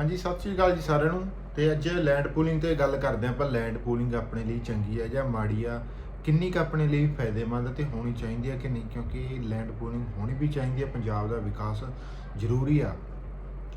ਹਾਂਜੀ, ਸਤਿ ਸ਼੍ਰੀ ਅਕਾਲ ਜੀ ਸਾਰਿਆਂ ਨੂੰ। ਤੇ ਅੱਜ ਲੈਂਡ ਪੂਲਿੰਗ ਤੇ ਗੱਲ ਕਰਦੇ ਹਾਂ ਆਪਾਂ। ਲੈਂਡ ਪੂਲਿੰਗ ਆਪਣੇ ਲਈ ਚੰਗੀ ਆ ਜਾਂ ਮਾੜੀ ਆ? ਕਿੰਨੀ ਕੁ ਆਪਣੇ ਲਈ ਫਾਇਦੇਮੰਦ ਤੇ ਹੋਣੀ ਚਾਹੀਦੀ ਆ ਕਿ ਨਹੀਂ? ਕਿਉਂਕਿ ਲੈਂਡ ਪੂਲਿੰਗ ਹੋਣੀ ਵੀ ਚਾਹੀਦੀ ਹੈ ਪੰਜਾਬ ਦਾ ਵਿਕਾਸ ਜ਼ਰੂਰੀ ਆ।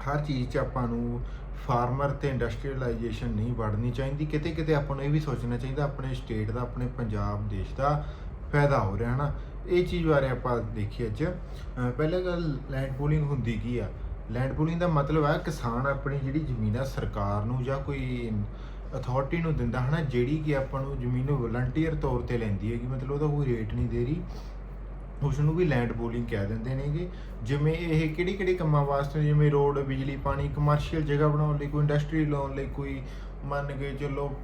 ਹਰ ਚੀਜ਼ 'ਚ ਆਪਾਂ ਨੂੰ ਫਾਰਮਰ ਤੇ ਇੰਡਸਟਰੀਅਲਾਈਜੇਸ਼ਨ ਨਹੀਂ ਵੜਨੀ ਚਾਹੀਦੀ। ਕਿਤੇ ਕਿਤੇ ਆਪਾਂ ਨੂੰ ਇਹ ਵੀ ਸੋਚਣਾ ਚਾਹੀਦਾ, ਆਪਣੇ ਸਟੇਟ ਦਾ, ਆਪਣੇ ਪੰਜਾਬ ਦੇਸ਼ ਦਾ ਫਾਇਦਾ ਹੋ ਰਿਹਾ, ਹਨਾ? ਇਹ ਚੀਜ਼ ਬਾਰੇ ਆਪਾਂ ਦੇਖੀਏ ਅੱਜ। ਅਹ ਪਹਿਲਾਂ ਗੱਲ ਲੈਂਡ ਪੂਲਿੰਗ ਹੁੰਦੀ ਕੀ ਆ? ਲੈਂਡ ਪੂਲਿੰਗ ਦਾ ਮਤਲਬ ਹੈ ਕਿਸਾਨ ਆਪਣੀ ਜਿਹੜੀ ਜ਼ਮੀਨ ਆ ਸਰਕਾਰ ਨੂੰ ਜਾਂ ਕੋਈ ਅਥਾਰਟੀ ਨੂੰ ਦਿੰਦਾ ਹਨਾ, ਜਿਹੜੀ ਕਿ ਆਪਾਂ ਨੂੰ ਜ਼ਮੀਨ ਨੂੰ ਵਲੰਟੀਅਰ ਤੌਰ ਤੇ ਲੈਂਦੀ ਹੈ ਕਿ ਮਤਲਬ ਉਹਦਾ ਕੋਈ ਰੇਟ ਨਹੀਂ ਦੇ ਰਹੀ। ਉਸ ਨੂੰ ਵੀ ਲੈਂਡ ਪੂਲਿੰਗ ਕਹਿ ਦਿੰਦੇ ਨੇਗੇ। ਜਿਵੇਂ ਇਹ ਕਿਹੜੀ ਕਿਹੜੀ ਕੰਮਾਂ ਵਾਸਤੇ, ਜਿਵੇਂ ਰੋਡ, ਬਿਜਲੀ, ਪਾਣੀ ਕਮਰਸ਼ੀਅਲ ਜਗ੍ਹਾ ਬਣਾਉਣ ਲਈ, ਕੋਈ ਇੰਡਸਟਰੀ ਲਾਉਣ ਲਈ, ਕੋਈ ਮੰਨ ਕੇ ਚਲੋ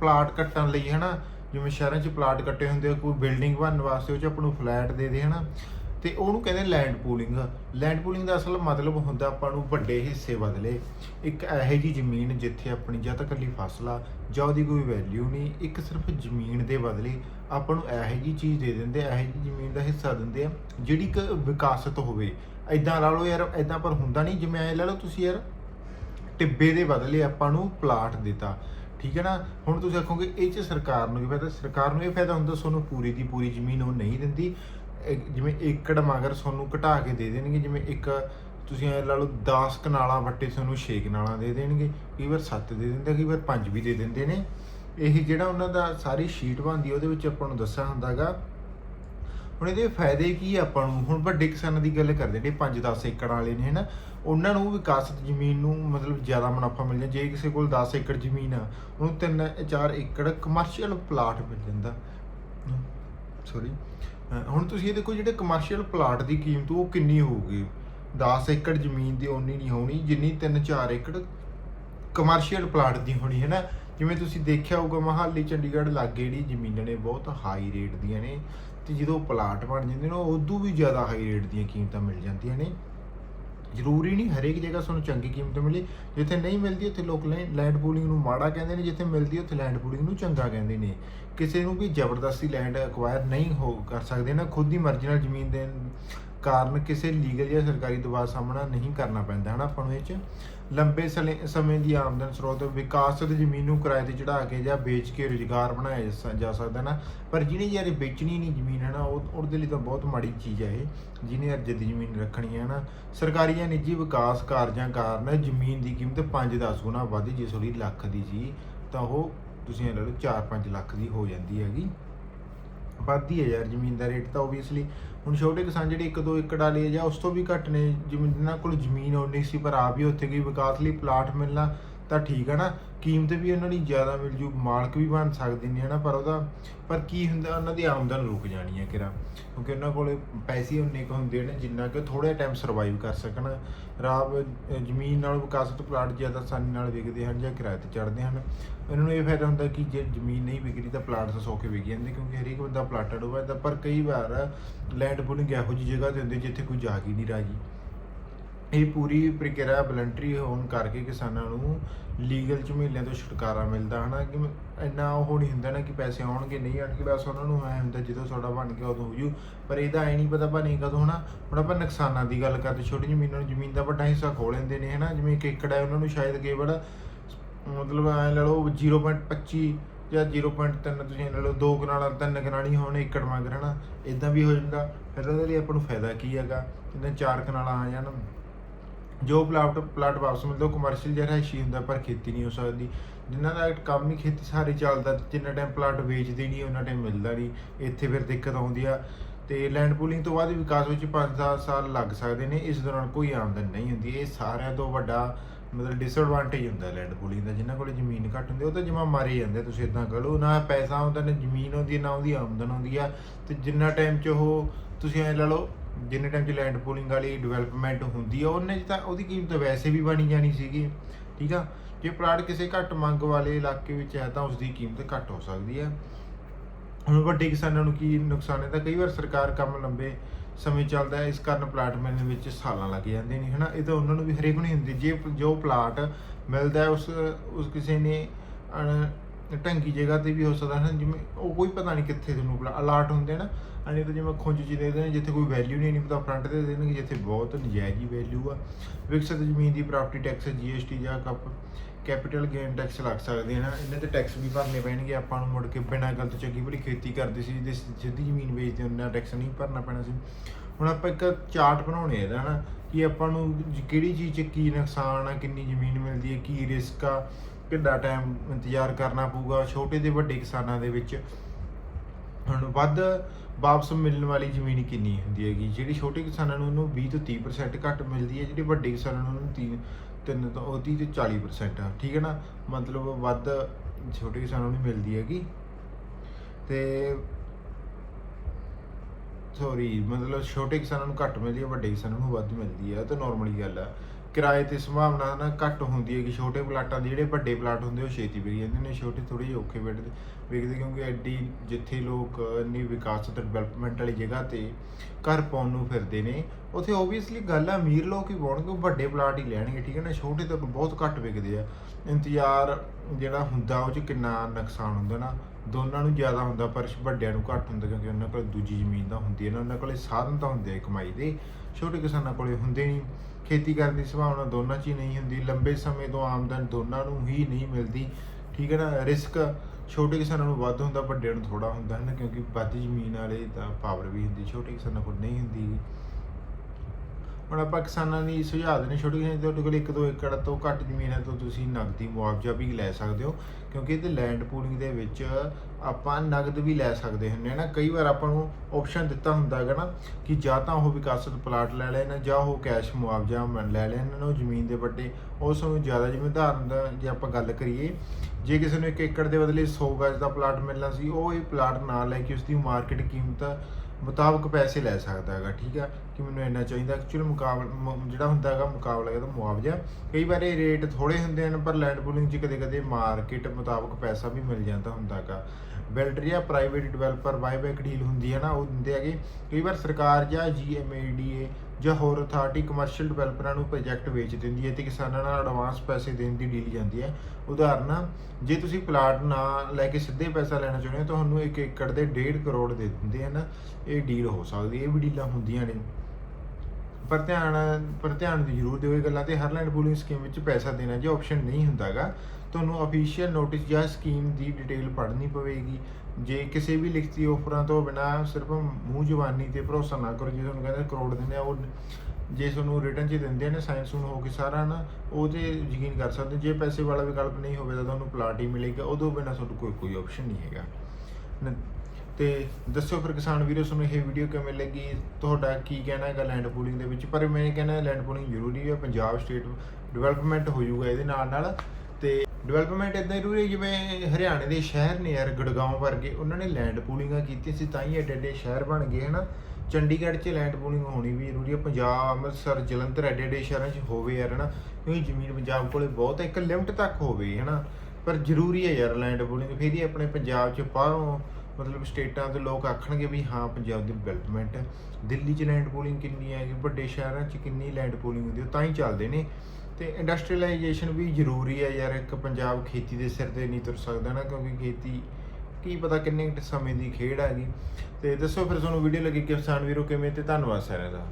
ਪਲਾਟ ਕੱਟਣ ਲਈ, ਹਨਾ। ਜਿਵੇਂ ਸ਼ਹਿਰਾਂ 'ਚ ਪਲਾਟ ਕੱਟੇ ਹੁੰਦੇ ਆ, ਕੋਈ ਬਿਲਡਿੰਗ ਬਣਨ ਵਾਸਤੇ, ਉਹ 'ਚ ਆਪਾਂ ਨੂੰ ਫਲੈਟ ਦੇ ਦੇ, ਹਨਾ। ਤੇ ਉਹਨੂੰ ਕਹਿੰਦੇ ਲੈਂਡ ਪੂਲਿੰਗ ਲੈਂਡ ਪੂਲਿੰਗ ਦਾ ਅਸਲ ਮਤਲਬ ਹੁੰਦਾ ਆਪਾਂ ਨੂੰ ਵੱਡੇ ਹਿੱਸੇ ਬਦਲੇ। ਇੱਕ ਇਹੋ ਜੀ ਜ਼ਮੀਨ ਜਿੱਥੇ ਆਪਣੀ ਜਾਂ ਤਾਂ ਇਕੱਲੀ ਫਸਲ ਆ, ਜਾਂ ਉਹਦੀ ਕੋਈ ਵੈਲਿਊ ਨਹੀਂ, ਇੱਕ ਸਿਰਫ ਜ਼ਮੀਨ ਦੇ ਬਦਲੇ ਆਪਾਂ ਨੂੰ ਇਹੋ ਜੀ ਚੀਜ਼ ਦੇ ਦਿੰਦੇ ਇਹੋ ਜੀ ਜ਼ਮੀਨ ਦਾ ਹਿੱਸਾ ਦਿੰਦੇ ਆ, ਜਿਹੜੀ ਕਿ ਵਿਕਾਸਤ ਹੋਵੇ। ਐਦਾਂ ਲਾ ਲਓ ਯਾਰ ਐਦਾਂ ਪਰ ਹੁੰਦਾ ਨਹੀਂ, ਜਿਵੇਂ ਐ ਲਾ ਲਓ ਤੁਸੀਂ ਯਾਰ, ਟਿੱਬੇ ਦੇ ਬਦਲੇ ਆਪਾਂ ਨੂੰ ਪਲਾਟ ਦਿੱਤਾ। ਠੀਕ ਹੈ ਨਾ? ਹੁਣ ਤੁਸੀਂ ਆਖੋਗੇ, ਇਹ ਚ ਸਰਕਾਰ ਨੂੰ ਕੀ ਫਾਇਦਾ? ਸਰਕਾਰ ਨੂੰ ਇਹ ਫਾਇਦਾ ਹੁੰਦਾ ਤੁਹਾਨੂੰ ਪੂਰੀ ਦੀ ਪੂਰੀ ਜ਼ਮੀਨ ਉਹ ਨਹੀਂ ਦਿੰਦੀ। ਇੱਕ- ਜਿਵੇਂ ਏਕੜ ਮਗਰ ਤੁਹਾਨੂੰ ਘਟਾ ਕੇ ਦੇ ਦੇਣਗੇ ਜਿਵੇਂ ਇੱਕ ਤੁਸੀਂ ਐ ਲਾ ਲਓ 10 ਕਨਾਲਾਂ ਵੱਟੇ ਤੁਹਾਨੂੰ 6 ਕਨਾਲਾਂ ਦੇ ਦੇਣਗੇ ਕਈ ਵਾਰ 7 ਦੇ ਦਿੰਦੇ ਕਈ ਵਾਰ 5 ਵੀ ਦੇ ਦਿੰਦੇ ਨੇ। ਇਹ ਜਿਹੜਾ ਉਹਨਾਂ ਦਾ ਸਾਰੀ ਸ਼ੀਟ ਬਣਦੀ ਆ, ਉਹਦੇ ਵਿੱਚ ਆਪਾਂ ਨੂੰ ਦੱਸਿਆ ਹੁੰਦਾਗਾ। ਹੁਣ ਇਹਦੇ ਫਾਇਦੇ ਕੀ ਆ ਆਪਾਂ ਨੂੰ? ਹੁਣ ਵੱਡੇ ਕਿਸਾਨਾਂ ਦੀ ਗੱਲ ਕਰਦੇ ਜਿਹੜੇ 5-10 ਏਕੜ ਵਾਲੇ ਨੇ ਹਨਾ? ਉਹਨਾਂ ਨੂੰ ਵਿਕਾਸਤ ਜ਼ਮੀਨ ਨੂੰ ਮਤਲਬ ਜ਼ਿਆਦਾ ਮੁਨਾਫਾ ਮਿਲ ਜਾਂਦਾ। ਜੇ ਕਿਸੇ ਕੋਲ 10 ਏਕੜ ਜ਼ਮੀਨ ਆ ਉਹਨੂੰ 3-4 ਏਕੜ ਕਮਰਸ਼ੀਅਲ ਪਲਾਟ ਮਿਲ ਜਾਂਦਾ। ਸੌਰੀ ਹੁਣ ਤੁਸੀਂ ਇਹ ਦੇਖੋ ਜਿਹੜੇ ਕਮਰਸ਼ੀਅਲ ਪਲਾਟ ਦੀ ਕੀਮਤ ਉਹ ਕਿੰਨੀ ਹੋਊਗੀ? 10 ਏਕੜ ਜ਼ਮੀਨ ਦੀ ਓਨੀ ਨਹੀਂ ਹੋਣੀ, ਜਿੰਨੀ 3-4 ਏਕੜ ਕਮਰਸ਼ੀਅਲ ਪਲਾਟ ਦੀ ਹੋਣੀ ਹੈ ਨਾ ਜਿਵੇਂ ਤੁਸੀਂ ਦੇਖਿਆ ਹੋਊਗਾ, ਮਹਾਲੀ, ਚੰਡੀਗੜ੍ਹ ਲਾਗੇ ਜਿਹੜੀ ਜ਼ਮੀਨਾਂ ਨੇ, ਬਹੁਤ ਹਾਈ ਰੇਟ ਦੀਆਂ ਨੇ, ਤੇ ਜਦੋਂ ਪਲਾਟ ਬਣ ਜਾਂਦੇ ਨੇ, ਉਦੋਂ ਵੀ ਜ਼ਿਆਦਾ ਹਾਈ ਰੇਟ ਦੀਆਂ ਕੀਮਤਾਂ ਮਿਲ ਜਾਂਦੀਆਂ ਨੇ। ਜ਼ਰੂਰੀ ਨਹੀਂ ਹਰੇਕ ਜਗ੍ਹਾ ਤੁਹਾਨੂੰ ਚੰਗੀ ਕੀਮਤ ਮਿਲੇ। ਜਿੱਥੇ ਨਹੀਂ ਮਿਲਦੀ, ਉੱਥੇ ਲੋਕ ਲੈਂਡ ਪੂਲਿੰਗ ਨੂੰ ਮਾੜਾ ਕਹਿੰਦੇ ਨੇ। ਜਿੱਥੇ ਮਿਲਦੀ ਉੱਥੇ ਲੈਂਡ ਪੂਲਿੰਗ ਨੂੰ ਚੰਗਾ ਕਹਿੰਦੇ ਨੇ। ਕਿਸੇ ਨੂੰ ਵੀ ਜ਼ਬਰਦਸਤੀ ਲੈਂਡ ਐਕਵਾਇਰ ਨਹੀਂ ਹੋ ਕਰ ਸਕਦੇ ਨਾ। ਖੁਦ ਦੀ ਮਰਜ਼ੀ ਨਾਲ ਜ਼ਮੀਨ ਦੇਣ ਕਾਰਨ ਕਿਸੇ ਲੀਗਲ ਜਾਂ ਸਰਕਾਰੀ ਦਬਾਅ ਸਾਹਮਣਾ ਨਹੀਂ ਕਰਨਾ ਪੈਂਦਾ, ਹਨਾ ਆਪਾਂ ਨੂੰ ਇਹ 'ਚ? ਲੰਬੇ ਸਲੇ- ਸਮੇਂ ਦੀ ਆਮਦਨ ਸਰੋਤ ਵਿਕਾਸਤ ਜ਼ਮੀਨ ਨੂੰ ਕਿਰਾਏ ਤੇ ਚੜਾ ਕੇ ਜਾਂ ਵੇਚ ਕੇ ਰੁਜ਼ਗਾਰ ਬਣਾਇਆ ਜਾ ਸ- ਜਾ ਸਕਦਾ ਨਾ। ਪਰ ਜਿਹਨੇ ਯਾਰ ਵੇਚਣੀ ਨਹੀਂ ਜ਼ਮੀਨ ਹੈ ਨਾ ਉਹ, ਉਹਦੇ ਲਈ ਤਾਂ ਬਹੁਤ ਮਾੜੀ ਚੀਜ਼ ਹੈ ਇਹ, ਜਿਹਨੇ ਅਰਜੇ ਦੀ ਜ਼ਮੀਨ ਰੱਖਣੀ ਹੈ ਨਾ ਸਰਕਾਰੀ ਜਾਂ ਨਿੱਜੀ ਵਿਕਾਸ ਕਾਰਜਾਂ ਕਾਰਨ ਜ਼ਮੀਨ ਦੀ ਕੀਮਤ 5-10 ਗੁਣਾ ਵੱਧ, ਜੇ ਲਈ ਲੱਖ ਦੀ ਸੀ, ਤਾਂ ਉਹ ਤੁਸੀਂ ਇਹ ਲੈ ਲਓ 4-5 ਲੱਖ ਦੀ ਹੋ ਜਾਂਦੀ ਹੈਗੀ। ਵੱਧਦੀ ਹੈ ਯਾਰ ਜ਼ਮੀਨ ਦਾ ਰੇਟ, ਤਾਂ ਓਬਵੀਅਸਲੀ ਹੁਣ ਛੋਟੇ ਕਿਸਾਨ ਜਿਹੜੇ 1-2 ਏਕੜ ਵਾਲੇ ਆ ਜਾਂ ਉਸ ਤੋਂ ਵੀ ਘੱਟ ਨੇ, ਜਿਵੇਂ ਜਿਨ੍ਹਾਂ ਕੋਲ ਜ਼ਮੀਨ ਉਨੀ ਸੀ ਪਰ ਆਪ ਹੀ ਉੱਥੇ ਕੋਈ ਵਿਕਾਸ ਲਈ ਪਲਾਟ ਮਿਲਣਾ ਤਾਂ ਠੀਕ ਹੈ ਨਾ, ਕੀਮਤ ਵੀ ਉਹਨਾਂ ਦੀ ਜ਼ਿਆਦਾ ਮਿਲ ਜੂ, ਮਾਲਕ ਵੀ ਬਣ ਸਕਦੇ ਨੇ, ਹਨਾ, ਪਰ ਉਹਦਾ, ਪਰ ਕੀ ਹੁੰਦਾ, ਉਹਨਾਂ ਦੀ ਆਮਦਨ ਰੁਕ ਜਾਣੀ ਹੈ ਕਿਰਾ, ਕਿਉਂਕਿ ਉਹਨਾਂ ਕੋਲੇ ਪੈਸੇ ਉਨੇ ਕੁ ਹੁੰਦੇ ਨੇ, ਜਿੰਨਾ ਕਿ ਥੋੜਾ ਟਾਈਮ ਸਰਵਾਈਵ ਕਰ ਸਕਣ, ਰਾਬ ਜ਼ਮੀਨ ਨਾਲ ਵਿਕਾਸਤ ਪਲਾਟ ਜ਼ਿਆਦਾ ਆਸਾਨੀ ਨਾਲ ਵਿਕਦੇ ਹਨ ਜਾਂ ਕਿਰਾਏ ਤੇ ਚੜ੍ਹਦੇ ਹਨ। ਇਹਨਾਂ ਨੂੰ ਇਹ ਫਾਇਦਾ ਹੁੰਦਾ ਕਿ ਜੇ ਜ਼ਮੀਨ ਨਹੀਂ ਵਿਕਰੀ ਤਾਂ ਪਲਾਟ ਤਾਂ ਸੌਖੇ ਵਿਕ ਜਾਂਦੇ, ਕਿਉਂਕਿ ਹਰੇਕ ਬੰਦਾ ਪਲਾਟਡ ਨੂੰ ਵੱਜਦਾ ਪਰ ਕਈ ਵਾਰ ਲੈਂਡ ਪੂਲਿੰਗ ਇਹੋ ਜਿਹੀ ਜਗ੍ਹਾ ਤੇ ਹੁੰਦੀ ਜਿੱਥੇ ਕੋਈ ਜਾ ਹੀ ਨਹੀਂ ਰਾਜੀ। ਇਹ ਪੂਰੀ ਪ੍ਰਕਿਰਿਆ ਵਲੰਟਰੀ ਹੋਣ ਕਰਕੇ ਕਿਸਾਨਾਂ ਨੂੰ ਲੀਗਲ ਝਮੇਲਿਆਂ ਤੋਂ ਛੁਟਕਾਰਾ ਮਿਲਦਾ, ਹਨਾ? ਕਿ ਮ- ਇੰਨਾ ਉਹ ਨਹੀਂ ਹੁੰਦਾ ਨਾ ਕਿ ਪੈਸੇ ਆਉਣਗੇ, ਨਹੀਂ ਆਉਣਗੇ, ਬਸ ਉਹਨਾਂ ਨੂੰ ਐ ਹੁੰਦਾ ਜਦੋਂ ਤੁਹਾਡਾ ਬਣ ਗਿਆ ਉਦੋਂ ਹੋ ਜੂ ਪਰ ਇਹਦਾ ਐ ਨਹੀਂ ਪਤਾ ਬਣੇ ਕਦੋਂ, ਹਨਾ? ਹੁਣ ਆਪਾਂ ਨੁਕਸਾਨਾਂ ਦੀ ਗੱਲ ਕਰਦੇ, ਛੋਟੀ ਜ਼ਮੀਨਾਂ ਨੂੰ ਜ਼ਮੀਨ ਦਾ ਵੱਡਾ ਹਿੱਸਾ ਖੋ ਲੈਂਦੇ ਨੇ, ਹਨਾ? ਜਿਵੇਂ ਇੱਕ ਏਕੜ ਹੈ, ਉਹਨਾਂ ਨੂੰ ਸ਼ਾਇਦ ਕੇਵਲ ਮਤਲਬ ਐ ਲੈ ਲਓ 0.25 ਜਾਂ 0.3 ਤੁਸੀਂ ਲੈ ਲਓ ਦੋ ਕਨਾਲਾਂ, ਤਿੰਨ ਕਨਾਲੀ ਹੋਣ ਏਕੜ ਮੰਗ ਹਨਾ? ਇਦਾਂ ਵੀ ਹੋ ਜਾਂਦਾ। ਫਿਰ ਉਹਦੇ ਲਈ ਆਪਾਂ ਨੂੰ ਫਾਇਦਾ ਕੀ ਹੈਗਾ? ਜਿੱਦਾਂ ਚਾਰ ਕਨਾਲਾਂ ਆ ਜਾਣ। ਜੋ ਪਲਾਟ ਪਲਾਟ ਵਾਪਸ ਮਿਲਦਾ ਉਹ ਕਮਰਸ਼ੀਅਲ ਜਾਂ ਰਿਹਾਇਸ਼ੀ ਹੁੰਦਾ ਪਰ ਖੇਤੀ ਨਹੀਂ ਹੋ ਸਕਦੀ। ਜਿਨ੍ਹਾਂ ਦਾ ਕੰਮ ਹੀ ਖੇਤੀ ਸਾਰੇ ਚੱਲਦਾ ਜਿੰਨਾ ਟਾਈਮ ਪਲਾਟ ਵੇਚਦੇ ਨਹੀਂ ਉਹਨਾਂ ਟਾਈਮ ਮਿਲਦਾ ਨਹੀਂ। ਇੱਥੇ ਫਿਰ ਦਿੱਕਤ ਆਉਂਦੀ ਆ। ਤੇ ਲੈਂਡ ਪੂਲਿੰਗ ਤੋਂ ਬਾਅਦ ਵਿਕਾਸ ਵਿੱਚ 5-10 ਸਾਲ ਲੱਗ ਸਕਦੇ ਨੇ। ਇਸ ਦੌਰਾਨ ਕੋਈ ਆਮਦਨ ਨਹੀਂ ਹੁੰਦੀ। ਇਹ ਸਾਰਿਆਂ ਤੋਂ ਵੱਡਾ ਮਤਲਬ ਡਿਸਐਡਵਾਂਟੇਜ ਹੁੰਦਾ ਲੈਂਡ ਪੂਲਿੰਗ ਦਾ। ਜਿਨ੍ਹਾਂ ਕੋਲੇ ਜ਼ਮੀਨ ਘੱਟ ਹੁੰਦੀ ਉਹ ਤਾਂ ਜਮਾ ਮਾਰੇ ਜਾਂਦੇ ਤੁਸੀਂ ਇਦਾਂ ਕਹ ਲਓ। ਨਾ ਪੈਸਾ ਆਉਂਦਾ ਨਾ ਜ਼ਮੀਨ ਆਉਂਦੀ ਹੈ, ਨਾ ਉਹਦੀ ਆਮਦਨ ਆਉਂਦੀ ਆ। ਤੇ ਜਿੰਨਾ ਟਾਈਮ 'ਚ ਉਹ ਤੁਸੀਂ ਐ ਲਾ ਲਓ ਜਿੰਨੇ ਟਾਈਮ 'ਚ ਲੈਂਡ ਪੂਲਿੰਗ ਵਾਲੀ ਡਿਵੈਲਪਮੈਂਟ ਹੁੰਦੀ ਆ, ਉਹਨੇ ਤਾਂ ਉਹਦੀ ਕੀਮਤ ਵੈਸੇ ਵੀ ਬਣੀ ਜਾਣੀ ਸੀਗੀ, ਠੀਕ ਆ? ਜੇ ਪਲਾਟ ਕਿਸੇ ਘੱਟ ਮੰਗ ਵਾਲੇ ਇਲਾਕੇ ਵਿੱਚ ਹੈ ਤਾਂ ਉਸ ਦੀ ਕੀਮਤ ਘੱਟ ਹੋ ਸਕਦੀ ਹੈ ਹੁਣ ਵੱਡੇ ਕਿਸਾਨਾਂ ਨੂੰ ਕੀ ਨੁਕਸਾਨ ਹੈ? ਤਾਂ ਕਈ ਵਾਰ ਸਰਕਾਰ ਕੰਮ ਲੰਬੇ ਸਮੇਂ ਚੱਲਦਾ ਹੈ, ਇਸ ਕਾਰਨ ਪਲਾਟ ਮਿਲਣ ਵਿੱਚ ਸਾਲਾਂ ਲੱਗ ਜਾਂਦੇ ਨੇ, ਹਨਾ? ਇਹ ਤਾਂ ਉਹਨਾਂ ਨੂੰ ਵੀ ਹਰੇਕ ਨਹੀਂ ਹੁੰਦੀ, ਜੇ ਜੋ ਪਲਾਟ ਮਿਲਦਾ ਹੈ, ਉਸ ਉਸ ਕਿਸੇ ਨੇ ਢੰਗੀ ਜਗ੍ਹਾ ਤੇ ਵੀ ਹੋ ਸਕਦਾ ਹੈ ਜਿਵੇਂ ਉਹ ਕੋਈ ਪਤਾ ਨਹੀਂ ਕਿੱਥੇ ਤੁਹਾਨੂੰ ਅਲਾਟ ਹੁੰਦੇ ਆ ਨਾ ਅਨੇ ਤਾਂ ਜਿਵੇਂ ਖੁੰਝ ਚ ਦੇ ਦੇਣ, ਜਿੱਥੇ ਕੋਈ ਵੈਲਿਊ ਨਹੀਂ ਨਹੀਂ ਪਤਾ ਫਰੰਟ ਤੇ ਦੇਣਗੇ, ਜਿੱਥੇ ਬਹੁਤ ਨਜਾਇਜ਼ ਹੀ ਵੈਲਿਊ ਆ। ਵਿਕਸਿਤ ਜ਼ਮੀਨ ਦੀ ਪ੍ਰਾਪਰਟੀ ਟੈਕਸ ਜੀਐਸਟੀ ਜਾਂ ਕੱਪ ਕੈਪੀਟਲ ਗੇਨ ਟੈਕਸ ਲੱਗ ਸਕਦੇ ਹਨ ਇਹਨਾਂ ਤੇ ਟੈਕਸ ਵੀ ਭਰਨੇ ਪੈਣਗੇ, ਆਪਾਂ ਨੂੰ ਮੁੜ ਕੇ ਬਿਨਾਂ ਗਲਤ ਚੰਗੀ ਬੜੀ ਖੇਤੀ ਕਰਦੇ ਸੀ ਜੇ ਸਿੱਧੀ ਜ਼ਮੀਨ ਵੇਚਦੇ, ਉਹਨਾਂ ਟੈਕਸ ਨਹੀਂ ਭਰਨਾ ਪੈਣਾ ਸੀ। ਹੁਣ ਆਪਾਂ ਇੱਕ ਚਾਰਟ ਬਣਾਉਣੇ ਇਹਦਾ, ਹਨਾ, ਕਿ ਆਪਾਂ ਨੂੰ ਕਿਹੜੀ ਚੀਜ਼ 'ਚ ਕੀ ਨੁਕਸਾਨ ਆ, ਕਿੰਨੀ ਜ਼ਮੀਨ ਮਿਲਦੀ ਹੈ ਕੀ ਰਿਸਕ ਆ ਕਿੰਨਾ ਟਾਈਮ ਇੰਤਜ਼ਾਰ ਕਰਨਾ ਪਊਗਾ, ਛੋਟੇ ਤੇ ਵੱਡੇ ਕਿਸਾਨਾਂ ਦੇ ਵਿੱਚ। ਹੁਣ ਵੱਧ ਵਾਪਸ ਮਿਲਣ ਵਾਲੀ ਜ਼ਮੀਨ ਕਿੰਨੀ ਹੁੰਦੀ ਹੈਗੀ? ਜਿਹੜੀ ਛੋਟੇ ਕਿਸਾਨਾਂ ਨੂੰ ਉਹਨੂੰ 20 ਤੋਂ 30% ਘੱਟ ਮਿਲਦੀ ਹੈ, ਜਿਹੜੇ ਵੱਡੇ ਕਿਸਾਨਾਂ ਨੂੰ ਉਹਨੂੰ 3 ਤਿੰਨ ਤੋਂ, ਉਹ 30 ਤੋਂ 40% ਆ। ਠੀਕ ਹੈ ਨਾ? ਮਤਲਬ ਵੱਧ ਛੋਟੇ ਕਿਸਾਨਾਂ ਨੂੰ ਮਿਲਦੀ ਹੈਗੀ। ਤੇ ਸੌਰੀ ਮਤਲਬ ਛੋਟੇ ਕਿਸਾਨਾਂ ਨੂੰ ਘੱਟ ਮਿਲਦੀ ਹੈ, ਵੱਡੇ ਕਿਸਾਨਾਂ ਨੂੰ ਵੱਧ ਮਿਲਦੀ ਹੈ, ਇਹ ਤਾਂ ਨਾਰਮਲੀ ਗੱਲ ਆ। ਕਿਰਾਏ ਤੇ ਸੰਭਾਵਨਾ ਨਾ ਘੱਟ ਹੁੰਦੀ ਹੈ ਕਿ ਛੋਟੇ ਪਲਾਟਾਂ ਦੀ ਜਿਹੜੇ ਵੱਡੇ ਪਲਾਟ ਹੁੰਦੇ ਉਹ ਛੇਤੀ ਵਿਕ ਜਾਂਦੇ ਨੇ। ਛੋਟੇ ਥੋੜੇ ਜਿਹੇ ਔਖੇ ਵਿਕਦੇ ਵਿਕਦੇ ਕਿਉਂਕਿ ਐਡੀ ਜਿੱਥੇ ਲੋਕ ਇੰਨੀ ਵਿਕਾਸਤ ਡਿਵੈਲਪਮੈਂਟ ਵਾਲੀ ਜਗ੍ਹਾ ਤੇ ਘਰ ਪਾਉਣ ਨੂੰ ਫਿਰਦੇ ਨੇ। ਉੱਥੇ ਓਬਵੀਅਸਲੀ ਗੱਲ ਆ, ਅਮੀਰ ਲੋਕ ਹੀ ਪਾਉਣਗੇ, ਉਹ ਵੱਡੇ ਪਲਾਟ ਹੀ ਲੈਣਗੇ, ਠੀਕ ਹੈ ਨਾ? ਛੋਟੇ ਤਾਂ ਬਹੁਤ ਘੱਟ ਵਿਕਦੇ ਆ। ਇੰਤਜ਼ਾਰ ਜਿਹੜਾ ਹੁੰਦਾ, ਉਹ ਚ ਕਿੰਨਾ ਨੁਕਸਾਨ ਹੁੰਦਾ ਨਾ? ਦੋਨਾਂ ਨੂੰ ਜ਼ਿਆਦਾ ਹੁੰਦਾ, ਪਰ ਵੱਡਿਆਂ ਨੂੰ ਘੱਟ ਹੁੰਦਾ ਕਿਉਂਕਿ ਉਹਨਾਂ ਕੋਲ ਦੂਜੀ ਜ਼ਮੀਨ ਤਾਂ ਹੁੰਦੀ ਹੈ ਨਾ। ਉਹਨਾਂ ਕੋਲੇ ਸਾਧਨ ਤਾਂ ਹੁੰਦੇ ਆ ਕਮਾਈ ਦੇ। ਛੋਟੇ ਕਿਸਾਨਾਂ ਕੋਲੇ ਹੁੰਦੇ ਨਹੀਂ। ਖੇਤੀ ਕਰਨ ਦੀ ਸੰਭਾਵਨਾ ਦੋਨਾਂ 'ਚ ਹੀ ਨਹੀਂ ਹੁੰਦੀ, ਲੰਬੇ ਸਮੇਂ ਤੋਂ ਆਮਦਨ ਦੋਨਾਂ ਨੂੰ ਹੀ ਨਹੀਂ ਮਿਲਦੀ, ਠੀਕ ਹੈ ਨਾ? ਰਿਸਕ ਛੋਟੇ ਕਿਸਾਨਾਂ ਨੂੰ ਵੱਧ ਹੁੰਦਾ, ਵੱਡਿਆਂ ਨੂੰ ਥੋੜਾ ਹੁੰਦਾ, ਹੈ ਨਾ? ਕਿਉਂਕਿ ਵੱਧ ਜ਼ਮੀਨ ਵਾਲੇ ਤਾਂ ਪਾਵਰ ਵੀ ਹੁੰਦੀ, ਛੋਟੇ ਕਿਸਾਨਾਂ ਕੋਲ ਨਹੀਂ ਹੁੰਦੀ। ਹੁਣ ਆਪਾਂ ਕਿਸਾਨਾਂ ਦੀ ਸੁਝਾਅ ਦੇਣੇ ਛੋਟੇ ਕਿਸਾਨ ਤੁਹਾਡੇ ਕੋਲ 1-2 ਏਕੜ ਤੋਂ ਘੱਟ ਜ਼ਮੀਨ ਹੈ ਤਾਂ ਤੁਸੀਂ ਨਗਦੀ ਮੁਆਵਜ਼ਾ ਵੀ ਲੈ ਸਕਦੇ ਹੋ, ਕਿਉਂਕਿ ਇਹਦੇ ਲੈਂਡ ਪੂਲਿੰਗ ਦੇ ਵਿੱਚ ਆਪਾਂ ਨਗਦ ਵੀ ਲੈ ਸਕਦੇ ਹੁੰਦੇ ਹਾਂ ਨਾ। ਕਈ ਵਾਰ ਆਪਾਂ ਨੂੰ ਆਪਸ਼ਨ ਦਿੱਤਾ ਹੁੰਦਾ ਹੈਗਾ ਨਾ ਕਿ ਜਾਂ ਤਾਂ ਉਹ ਵਿਕਾਸਤ ਪਲਾਟ ਲੈ ਲੈਣ ਜਾਂ ਉਹ ਕੈਸ਼ ਮੁਆਵਜ਼ਾ ਮ- ਲੈ ਲੈਣ ਉਹ ਜ਼ਮੀਨ ਦੇ ਵੱਡੇ ਉਸ ਨੂੰ ਜ਼ਿਆਦਾ ਜਿਵੇਂ ਉਦਾਹਰਨ ਦਾ ਜੇ ਆਪਾਂ ਗੱਲ ਕਰੀਏ, ਜੇ ਕਿਸੇ ਨੂੰ 1 ਏਕੜ ਦੇ ਬਦਲੇ 100 ਗਜ ਦਾ ਪਲਾਟ ਮਿਲਣਾ ਸੀ, ਉਹ ਇਹ ਪਲਾਟ ਨਾ ਲੈ ਕੇ ਉਸ ਦੀ ਮਾਰਕੀਟ ਕੀਮਤ ਮੁਤਾਬਕ ਪੈਸੇ ਲੈ ਸਕਦਾ ਹੈਗਾ, ਠੀਕ ਆ? ਕਿ ਮੈਨੂੰ ਇੰਨਾ ਚਾਹੀਦਾ। ਐਕਚੁਅਲ ਮੁਕਾਬਲਾ ਜਿਹੜਾ ਹੁੰਦਾ ਹੈਗਾ, ਮੁਕਾਬਲਾ ਇਹਦਾ ਮੁਆਵਜ਼ਾ। ਕਈ ਵਾਰ ਇਹ ਰੇਟ ਥੋੜੇ ਹੁੰਦੇ ਹਨ, ਪਰ ਲੈਂਡ ਪੂਲਿੰਗ 'ਚ ਕਦੇ-ਕਦੇ ਮਾਰਕੀਟ ਮੁਤਾਬਕ ਪੈਸਾ ਵੀ ਮਿਲ ਜਾਂਦਾ ਹੁੰਦਾ ਹੈਗਾ। ਬਿਲਡਰ ਜਾਂ ਪ੍ਰਾਈਵੇਟ ਡਿਵੈਲਪਰ ਬਾਈਬੈਕ ਡੀਲ ਹੁੰਦੀ ਹੈ ਨਾ, ਉਹ ਦਿੰਦੇ ਹੈਗੇ। ਕਈ ਵਾਰ ਸਰਕਾਰ ਜਾਂ ਜੀਐਮਏਡੀਏ ਜਾਂ ਹੋਰ ਅਥਾਰਟੀ ਕਮਰਸ਼ੀਅਲ ਡਿਵੈਲਪਰਾਂ ਨੂੰ ਪ੍ਰੋਜੈਕਟ ਵੇਚ ਦਿੰਦੀ ਹੈ ਤੇ ਕਿਸਾਨਾਂ ਨਾਲ ਐਡਵਾਂਸ ਪੈਸੇ ਦੇਣ ਦੀ ਡੀਲ ਜਾਂਦੀ ਹੈ। ਉਦਾਹਰਨ, ਜੇ ਤੁਸੀਂ ਪਲਾਟ ਨਾ ਲੈ ਕੇ ਸਿੱਧੇ ਪੈਸਾ ਲੈਣਾ ਚਾਹੁੰਦੇ ਹੋ, ਤੁਹਾਨੂੰ 1 ਏਕੜ ਦੇ 1.5 ਕਰੋੜ ਦੇ ਦਿੰਦੇ ਹਨ। ਇਹ ਡੀਲ ਹੋ ਸਕਦੀ ਹੈ, ਇਹ ਵੀ ਡੀਲਾਂ ਹੁੰਦੀਆਂ ਨੇ। ਪਰ ਧਿਆਨ ਪਰ ਧਿਆਨ ਦੀ ਜ਼ਰੂਰ ਦਿਓ ਇਹ ਗੱਲਾਂ ਤੇ। ਹਰ ਲੈਂਡ ਪੂਲਿੰਗ ਸਕੀਮ ਵਿੱਚ ਪੈਸਾ ਦੇਣਾ ਜੇ ਆਪਸ਼ਨ ਨਹੀਂ ਹੁੰਦਾਗਾ ਤੁਹਾਨੂੰ ਅਫੀਸ਼ੀਅਲ ਨੋਟਿਸ ਜਾਂ ਸਕੀਮ ਦੀ ਡਿਟੇਲ ਪੜ੍ਹਨੀ ਪਵੇਗੀ। ਜੇ ਕਿਸੇ ਵੀ ਲਿਖਤੀ ਆਫਰਾਂ ਤੋਂ ਬਿਨਾ ਸਿਰਫ ਮੂੰਹ ਜ਼ੁਬਾਨੀ ਤੇ ਭਰੋਸਾ ਨਾ ਕਰੋ, ਜੇ ਤੁਹਾਨੂੰ ਕਹਿੰਦੇ ਕਰੋੜ ਦਿੰਦੇ ਆ, ਉਹ ਜੇ ਤੁਹਾਨੂੰ ਰਿਟਰਨ 'ਚ ਦਿੰਦੇ ਨੇ ਸਾਇੰਸ ਨੂੰ ਹੋ ਕੇ ਸਾਰਾ ਨਾ, ਉਹ ਤੇ ਯਕੀਨ ਕਰ ਸਕਦੇ ਜੇ ਪੈਸੇ ਵਾਲਾ ਵਿਕਲਪ ਨਹੀਂ ਹੋਵੇ ਤਾਂ ਤੁਹਾਨੂੰ ਪਲਾਟ ਹੀ ਮਿਲੇਗਾ। ਉਦੋਂ ਬਿਨਾ ਤੁਹਾਨੂੰ ਕੋਈ ਕੋਈ ਆਪਸ਼ਨ ਨਹੀਂ ਹੈਗਾ। ਨ- ਤੇ ਦੱਸਿਓ ਫਿਰ ਕਿਸਾਨ ਵੀਰੋ, ਤੁਹਾਨੂੰ ਇਹ ਵੀਡੀਓ ਕਿਵੇਂ ਲੱਗੀ? ਤੁਹਾਡਾ ਕੀ ਕਹਿਣਾ ਹੈਗਾ ਲੈਂਡ ਪੂਲਿੰਗ ਦੇ ਵਿੱਚ? ਪਰ ਮੈਂ ਕਹਿੰਦਾ ਲੈਂਡ ਪੂਲਿੰਗ ਜ਼ਰੂਰੀ ਹੈ ਪੰਜਾਬ ਸਟੇਟ ਡਿਵੈਲਪਮੈਂਟ ਹੋ ਜਾਊਗਾ ਇਹਦੇ ਨਾਲ ਨਾਲ ਤੇ ਡਿਵੈਲਪਮੈਂਟ ਇਦਾਂ ਜ਼ਰੂਰੀ ਹੈ ਜਿਵੇਂ ਹਰਿਆਣੇ ਦੇ ਸ਼ਹਿਰ ਨੇ ਯਾਰ, ਗੜਗਾਉਂ ਵਰਗੇ, ਉਹਨਾਂ ਨੇ ਲੈਂਡ ਪੂਲਿੰਗਾਂ ਕੀਤੀ ਸੀ, ਤਾਂ ਹੀ ਐਡੇ ਐਡੇ ਸ਼ਹਿਰ ਬਣ ਗਏ, ਹਨਾ। ਚੰਡੀਗੜ੍ਹ 'ਚ ਲੈਂਡ ਪੂਲਿੰਗ ਹੋਣੀ ਵੀ ਜ਼ਰੂਰੀ ਹੈ ਪੰਜਾਬ, ਅੰਮ੍ਰਿਤਸਰ, ਜਲੰਧਰ ਐਡੇ ਐਡੇ ਸ਼ਹਿਰਾਂ 'ਚ ਹੋਵੇ ਯਾਰ, ਹਨਾ। ਕਿਉਂਕਿ ਜ਼ਮੀਨ ਪੰਜਾਬ ਕੋਲੇ ਬਹੁਤ ਹੈ ਇੱਕ ਲਿਮਟ ਤੱਕ ਹੋਵੇ, ਹਨਾ। ਪਰ ਜ਼ਰੂਰੀ ਹੈ ਯਾਰ ਲੈਂਡ ਪੂਲਿੰਗ ਫਿਰ ਹੀ ਆਪਣੇ ਪੰਜਾਬ 'ਚ ਬਾਹਰੋਂ ਮਤਲਬ ਸਟੇਟਾਂ ਤੋਂ ਲੋਕ ਆਖਣਗੇ ਵੀ ਹਾਂ, ਪੰਜਾਬ ਦੀ ਡਿਵੈਲਪਮੈਂਟ ਹੈ ਦਿੱਲੀ 'ਚ ਲੈਂਡ ਪੂਲਿੰਗ ਕਿੰਨੀ ਹੈ ਵੱਡੇ ਸ਼ਹਿਰਾਂ 'ਚ ਕਿੰਨੀ ਲੈਂਡ ਪੂਲਿੰਗ ਹੁੰਦੀ ਹੈ ਉਹ ਤਾਂ ਹੀ ਚੱਲਦੇ ਨੇ। ਤੇ ਇੰਡਸਟਰੀਅਲਾਈਜੇਸ਼ਨ ਵੀ ਜ਼ਰੂਰੀ ਹੈ ਯਾਰ, ਇੱਕ ਪੰਜਾਬ ਖੇਤੀ ਦੇ ਸਿਰ ਤੇ ਨਹੀਂ ਤੁਰ ਸਕਦਾ ਨਾ, ਕਿਉਂਕਿ ਖੇਤੀ, ਕੀ ਪਤਾ ਕਿੰਨੇ ਕੁ ਸਮੇਂ ਦੀ ਖੇਡ ਹੈਗੀ ਤੇ ਦੱਸੋ ਫਿਰ ਤੁਹਾਨੂੰ ਵੀਡੀਓ ਲੱਗੀ ਕਿਸਾਨ ਵੀਰੋ ਕਿਵੇਂ, ਤੇ ਧੰਨਵਾਦ ਸਾਰਿਆਂ ਦਾ।